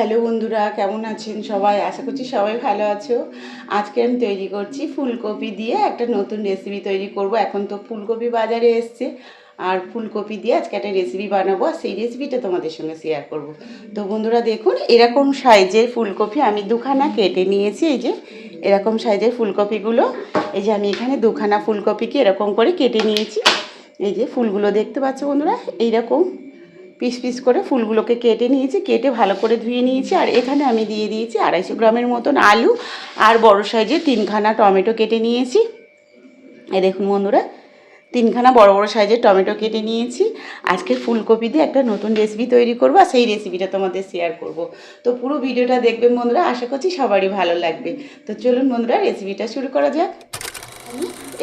Hello বন্ধুরা, কেমন আছেন সবাই? আশা করছি সবাই ভালো আছো। আজকে আমি তৈরি করছি ফুলকপি দিয়ে একটা নতুন রেসিপি তৈরি করব। এখন তো ফুলকপি বাজারে এসছে। আর ফুলকপি দিয়ে আজকে একটা রেসিপি বানাবো, আর সেই রেসিপিটা তোমাদের সঙ্গে শেয়ার করব। তো বন্ধুরা, দেখুন, এরকম সাইজের ফুলকপি আমি দুখানা কেটে নিয়েছি। এই যে, এরকম সাইজের ফুলকপিগুলো, এই যে আমি এখানে দুখানা ফুলকপিকে এরকম করে কেটে নিয়েছি। এই যে, ফুলগুলো দেখতে পাচ্ছ বন্ধুরা, এইরকম পিস পিস করে ফুলগুলোকে কেটে নিয়েছি, কেটে ভালো করে ধুয়ে নিয়েছি। আর এখানে আমি দিয়ে দিয়েছি আড়াইশো গ্রামের মতন আলু আর বড় সাইজের তিনখানা টমেটো কেটে নিয়েছি। এই দেখুন বন্ধুরা, তিনখানা বড় বড় সাইজের টমেটো কেটে নিয়েছি। আজকে ফুলকপি দিয়ে একটা নতুন রেসিপি তৈরি করব আর সেই রেসিপিটা তোমাদের শেয়ার করব। তো পুরো ভিডিওটা দেখবেন বন্ধুরা, আশা করছি সবারই ভালো লাগবে। তো চলুন বন্ধুরা রেসিপিটা শুরু করা যাক।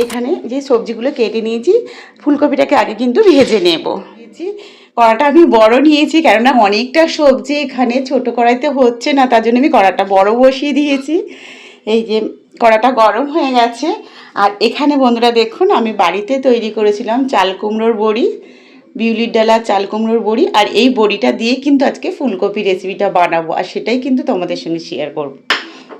এখানে যে সবজিগুলো কেটে নিয়েছি, ফুলকপিটাকে আগে কিন্তু ভেজে নেব। নিয়েছি কড়াটা আমি বড় নিয়েছি, কেননা অনেকটা সবজি এখানে ছোট কড়াইতে হচ্ছে না, তার জন্য আমি কড়াটা বড় বসিয়ে দিয়েছি। এই যে কড়াটা গরম হয়ে গেছে। আর এখানে বন্ধুরা দেখুন, আমি বাড়িতে তৈরি করেছিলাম চাল কুমড়োর বড়ি, বিউলির ডালা চাল কুমড়োর বড়ি, আর এই বড়িটা দিয়ে কিন্তু আজকে ফুলকপি রেসিপিটা বানাবো, আর সেটাই কিন্তু তোমাদের সঙ্গে শেয়ার করব।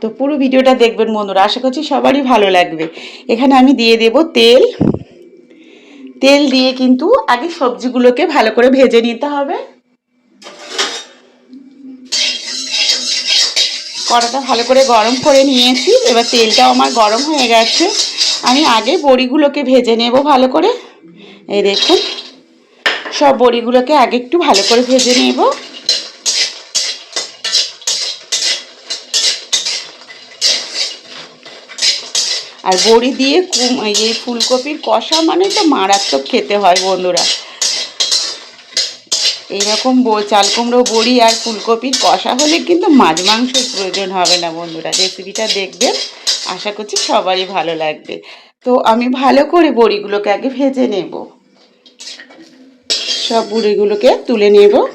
তো পুরো ভিডিওটা দেখবেন বন্ধুরা, আশা করছি সবারই ভালো লাগবে। এখানে আমি দিয়ে দেব তেল তেল দিয়ে কিন্তু আগে সবজিগুলোকে ভালো করে ভেজে নিতে হবে। কড়াটা ভালো করে গরম করে নিয়েছি। এবার তেলটাও আমার গরম হয়ে গেছে। আমি আগে বড়িগুলোকে ভেজে নেব ভালো করে। এই দেখুন, সব বড়িগুলোকে আগে একটু ভালো করে ভেজে নেব। আর বড়ি দিয়ে কুম- এই ফুলকপির কষা মানে তো মারাত্মক খেতে হয় বন্ধুরা। এইরকম চাল কুমড়ো, বড়ি আর ফুলকপির কষা হলে কিন্তু মাছ মাংসের প্রয়োজন হবে না বন্ধুরা। রেসিপিটা দেখবেন আশা করছি সবারই ভালো লাগবে। তো আমি ভালো করে বড়িগুলোকে আগে ভেজে নেব। সব বড়িগুলোকে তুলে নেব।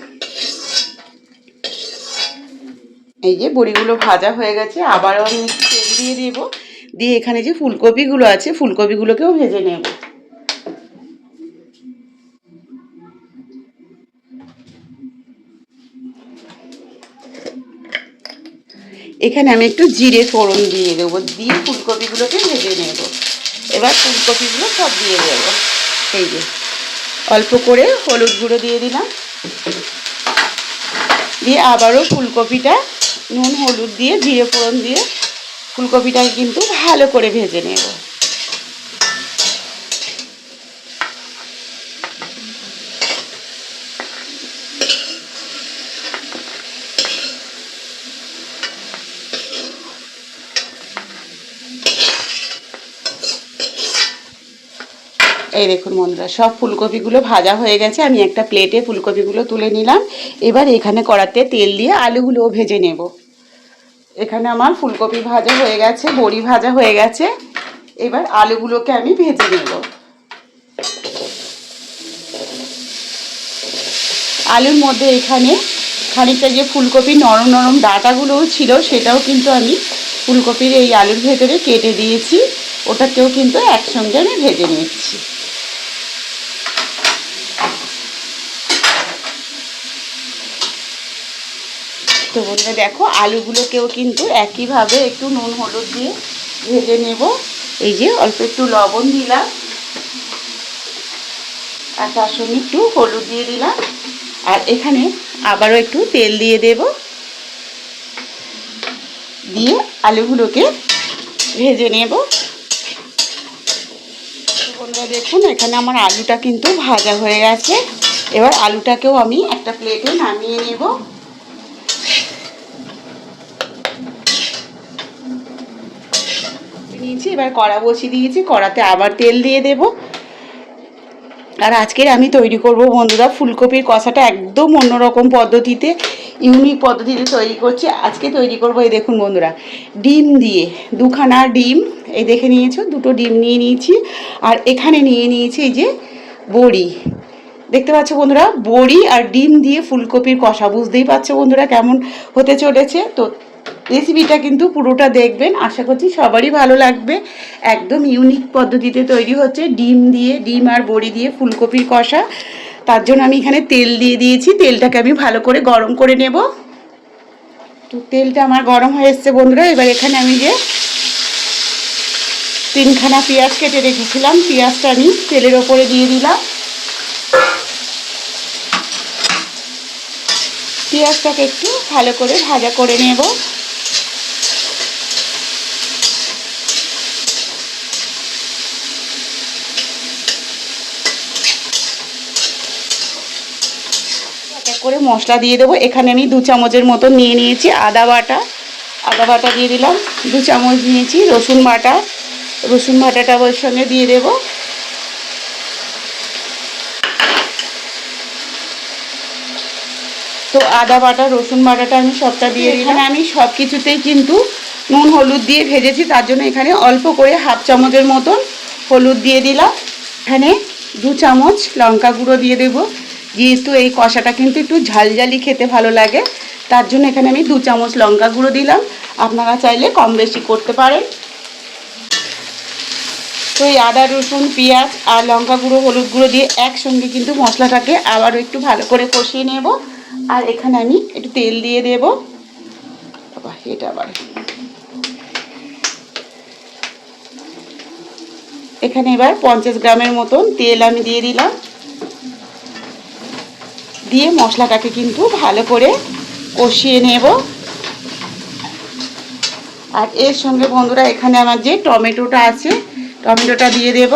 এই যে বড়িগুলো ভাজা হয়ে গেছে, আবারও আমি তেল দিয়ে দেবো। দিয়ে এখানে যে ফুলকপিগুলো আছে, ফুলকপিগুলোকেও ভেজে নেব। এখানে আমি একটু জিরে ফোড়ন দিয়ে দেবো, দিয়ে ফুলকপিগুলোকে ভেজে নেব। এবার ফুলকপিগুলো সব দিয়ে দেবো। এই যে, অল্প করে হলুদ গুঁড়ো দিয়ে দিলাম। দিয়ে আবারও ফুলকপিটা নুন, হলুদ দিয়ে, জিরে ফোড়ন দিয়ে ফুলকপিটাকে কিন্তু ভালো করে ভেজে নেব। এই দেখুন বন্ধুরা, সব ফুলকপিগুলো ভাজা হয়ে গেছে। আমি একটা প্লেটে ফুলকপিগুলো তুলে নিলাম। এবার এখানে কড়াতে তেল দিয়ে আলুগুলোও ভেজে নেব। এখানে আমার ফুলকপি ভাজা হয়ে গেছে, বড়ি ভাজা হয়ে গেছে। এবার আলুগুলোকে আমি ভেজে নেব। আলুর মধ্যে এখানে খানিকটা যে ফুলকপি নরম নরম ডাঁটাগুলোও ছিল, সেটাও কিন্তু আমি ফুলকপির এই আলুর ভেতরে কেটে দিয়েছি। ওটাকেও কিন্তু একসঙ্গে আমি ভেজে নিচ্ছি। তো বন্ধুরা দেখো, আলুগুলোকেও কিন্তু একইভাবে একটু নুন, হলুদ দিয়ে ভেজে নেব। এই যে অল্প একটু লবণ দিলাম। আর তার সঙ্গে একটু হলুদ দিয়ে দিলাম। আর এখানে আবারও একটু তেল দিয়ে দেব। দিয়ে আলুগুলোকে ভেজে নেব। বন্ধুরা দেখুন, এখানে আমার আলুটা কিন্তু ভাজা হয়ে গেছে। এবার আলুটাকেও আমি একটা প্লেটে নামিয়ে নেব। নিয়েছি এবার কড়া বসিয়ে দিয়েছি, কড়াতে আবার তেল দিয়ে দেব। আর আজকের আমি তৈরি করব বন্ধুরা, ফুলকপির কষাটা একদম অন্যরকম পদ্ধতিতে, ইউনিক পদ্ধতিতে তৈরি করছি। আজকে তৈরি করব, এই দেখুন বন্ধুরা, ডিম দিয়ে, দুখানা ডিম, এই দেখে নিয়েছো, দুটো ডিম নিয়ে নিয়েছি, আর এখানে নিয়ে নিয়েছি এই যে বড়ি। দেখতে পাচ্ছ বন্ধুরা, বড়ি আর ডিম দিয়ে ফুলকপির কষা, বুঝতেই পারছ বন্ধুরা কেমন হতে চলেছে? তো রেসিপিটা কিন্তু পুরোটা দেখবেন। আশা করছি সবারই ভালো লাগবে। একদম ইউনিক পদ্ধতিতে তৈরি হচ্ছে ডিম দিয়ে, ডিম আর বড়ি দিয়ে ফুলকপির কষা। তার জন্য আমি এখানে তেল দিয়ে দিয়েছি। তেলটাকে আমি ভালো করে গরম করে নেব। তো তেলটা আমার গরম হয়ে এসছে বন্ধুরা। এবার এখানে আমি যে তিনখানা পেঁয়াজ কেটে রেখেছিলাম। পেঁয়াজটা আমি তেলের ওপরে দিয়ে দিলাম। পেঁয়াজটাকে একটু ভালো করে ভাজা করে নেব। মশলা দিয়ে দেবো। এখানে আমি দু চামচের মতো নিয়ে নিয়েছি আদা বাটা। আদা বাটা দিয়ে দিলাম। দু চামচ নিয়েছি রসুন বাটা। রসুন বাটাটা ওর সঙ্গে দিয়ে দেবো। তো আদা বাটা রসুন বাটাটা আমি সবটা দিয়ে দিলাম। আমি সব কিছুতেই কিন্তু নুন হলুদ দিয়ে ভেজেছি। তার জন্য এখানে অল্প করে হাফ চামচের মতন হলুদ দিয়ে দিলাম। এখানে দু চামচ লঙ্কা গুঁড়ো দিয়ে দেবো। যেহেতু এই কষাটা কিন্তু একটু ঝালঝালি খেতে ভালো লাগে, তার জন্য এখানে আমি দু চামচ লঙ্কা গুঁড়ো দিলাম। আপনারা চাইলে কম বেশি করতে পারেন। তো এই আদা, রসুন, পেঁয়াজ আর লঙ্কা গুঁড়ো, হলুদ গুঁড়ো দিয়ে একসঙ্গে কিন্তু মশলাটাকে আবারও একটু ভালো করে কষিয়ে নেব। আর এখানে আমি একটু তেল দিয়ে দেব। বাবা, এটা আবার। এখানে এবার পঞ্চাশ গ্রামের মতন তেল আমি দিয়ে দিলাম। দিয়ে মশলাটাকে কিন্তু ভালো করে কষিয়ে নেব। আর এর সঙ্গে বন্ধুরা, এখানে আমার যে টমেটোটা আছে, টমেটোটা দিয়ে দেব।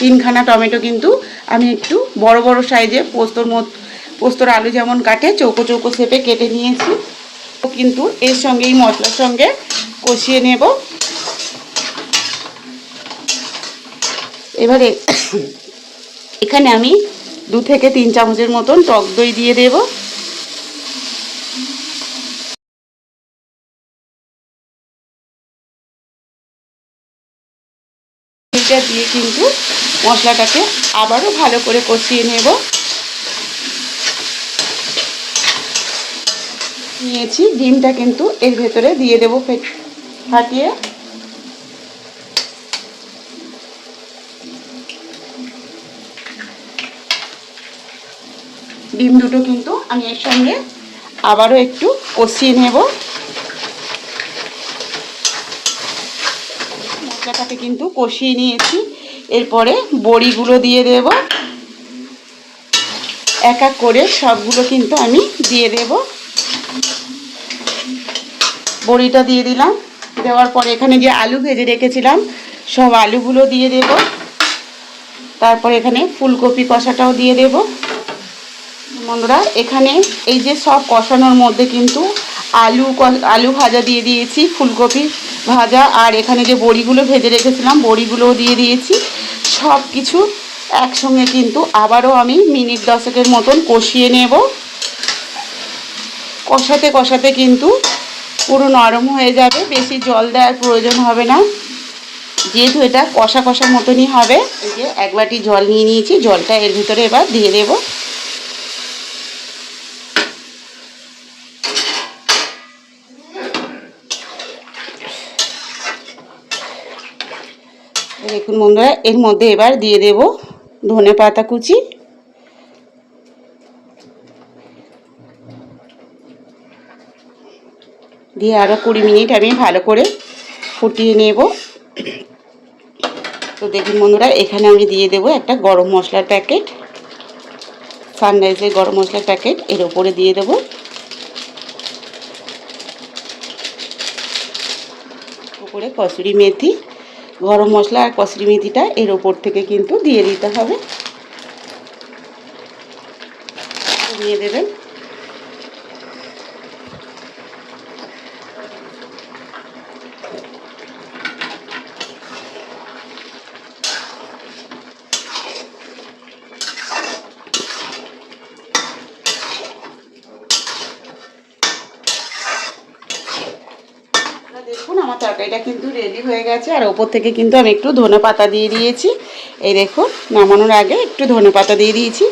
তিনখানা টমেটো কিন্তু আমি একটু বড় বড় সাইজে পোস্তর মত পোস্তর আলু যেমন কাটে, চৌকো চৌকো শেপে কেটে নিয়েছি। কিন্তু এর সঙ্গে এই মশলার সঙ্গে কষিয়ে নেব। এবারে এখানে আমি দু থেকে তিন চামচের মতন টক দই দিয়ে দেবো। দিয়ে কিন্তু মশলাটাকে আবারও ভালো করে কষিয়ে নেব। নিয়েছি, ডিমটা কিন্তু এর ভেতরে দিয়ে দেবো ফাটিয়ে। ডিম দুটো কিন্তু আমি এর সঙ্গে আবারও একটু কষিয়ে নেব। মশলাটাকে কিন্তু কষিয়ে নিয়েছি। এরপরে বড়িগুলো দিয়ে দেব। এক এক করে সবগুলো কিন্তু আমি দিয়ে দেব। বড়িটা দিয়ে দিলাম। দেওয়ার পরে এখানে যে আলু ভেজে রেখেছিলাম, সব আলুগুলো দিয়ে দেব। তারপর এখানে ফুলকপি কষাটাও দিয়ে দেব। বন্ধুরা, এখানে এই যে সব কষানোর মধ্যে কিন্তু আলু আলু ভাজা দিয়ে দিয়েছি, ফুলকপি ভাজা, আর এখানে যে বড়িগুলো ভেজে রেখেছিলাম, বড়িগুলোও দিয়ে দিয়েছি। সব কিছু একসঙ্গে কিন্তু আবারও আমি মিনিট দশেকের মতন কষিয়ে নেব। কষাতে কষাতে কিন্তু পুরো নরম হয়ে যাবে, বেশি জল দেওয়ার প্রয়োজন হবে না। যেহেতু এটা কষা কষা মতনই হবে, এই যে এক বাটি জল নিয়ে নিয়েছি, জলটা এর ভিতরে এবার দিয়ে দেবো। দেখুন বন্ধুরা, এর মধ্যে এবার দিয়ে দেব ধনে পাতা কুচি। দিয়ে আরও কুড়ি মিনিট আমি ভালো করে ফুটিয়ে নেব। তো দেখুন বন্ধুরা, এখানে আমি দিয়ে দেব একটা গরম মশলার প্যাকেট। সানরাইজের গরম মশলার প্যাকেট, এর ওপরে দিয়ে দেবো। উপরে কসুরি মেথি। গরম মশলা আর কসরি মেথিটা এর ওপর থেকে কিন্তু দিয়ে দিতে হবে। নিয়ে দেবেন দেখুন আমার তরকারিটা কিন্তু রেডি হয়ে গেছে। আর ওপর থেকে কিন্তু আমি একটু ধনে পাতা দিয়ে দিয়েছি। এই দেখুন, নামানোর আগে একটু ধনে পাতা দিয়ে দিয়েছি।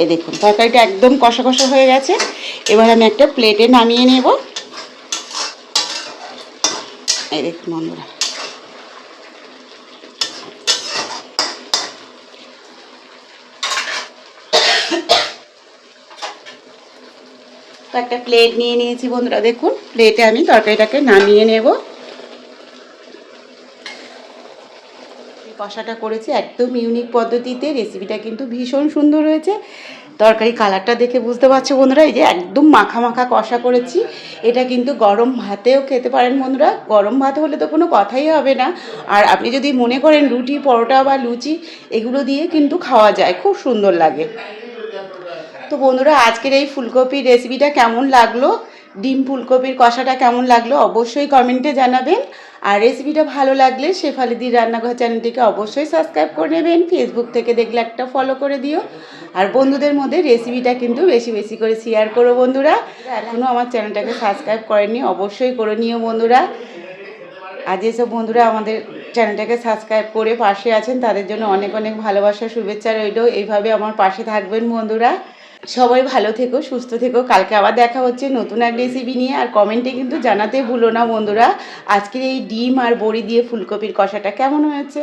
এই দেখুন, তরকারিটা একদম কষা কষা হয়ে গেছে। এবার আমি একটা প্লেটে নামিয়ে নেব। এই দেখুন বন্ধুরা। একটা প্লেট নিয়ে নিয়েছি বন্ধুরা, দেখুন। প্লেটে আমি তরকারিটাকে নামিয়ে নেব। এই কষাটা করেছি একদম ইউনিক পদ্ধতিতে রেসিপিটা কিন্তু ভীষণ সুন্দর হয়েছে। তরকারি কালারটা দেখে বুঝতে পারছ বন্ধুরা, এই যে একদম মাখা মাখা কষা করেছি। এটা কিন্তু গরম ভাতেও খেতে পারেন বন্ধুরা। গরম ভাত হলে তো কোনো কথাই হবে না। আর আপনি যদি মনে করেন রুটি, পরোটা বা লুচি, এগুলো দিয়ে কিন্তু খাওয়া যায়। খুব সুন্দর লাগে। তো বন্ধুরা, আজকের এই ফুলকপির রেসিপিটা কেমন লাগল? ডিম ফুলকপির কষাটা কেমন লাগল অবশ্যই কমেন্টে জানাবেন। আর রেসিপিটা ভালো লাগলে শেফালিদির রান্নাঘর চ্যানেলটিকে অবশ্যই সাবস্ক্রাইব করে নেবেন ফেসবুক থেকে দেখলে একটা ফলো করে দিও। আর বন্ধুদের মধ্যে রেসিপিটা কিন্তু বেশি বেশি করে শেয়ার করো বন্ধুরা। এখনও আমার চ্যানেলটাকে সাবস্ক্রাইব করেনি অবশ্যই করে নিও বন্ধুরা। আর যেসব বন্ধুরা আমাদের চ্যানেলটাকে সাবস্ক্রাইব করে পাশে আছেন, তাদের জন্য অনেক অনেক ভালোবাসা, শুভেচ্ছা রইল। এইভাবে আমার পাশে থাকবেন বন্ধুরা। সবাই ভালো থেকো, সুস্থ থেকো। কালকে আবার দেখা হচ্ছে নতুন এক রেসিপি নিয়ে। আর কমেন্টে কিন্তু জানাতে ভুলো না বন্ধুরা। আজকের এই ডিম আর বড়ি দিয়ে ফুলকপির কষাটা কেমন হয়েছে?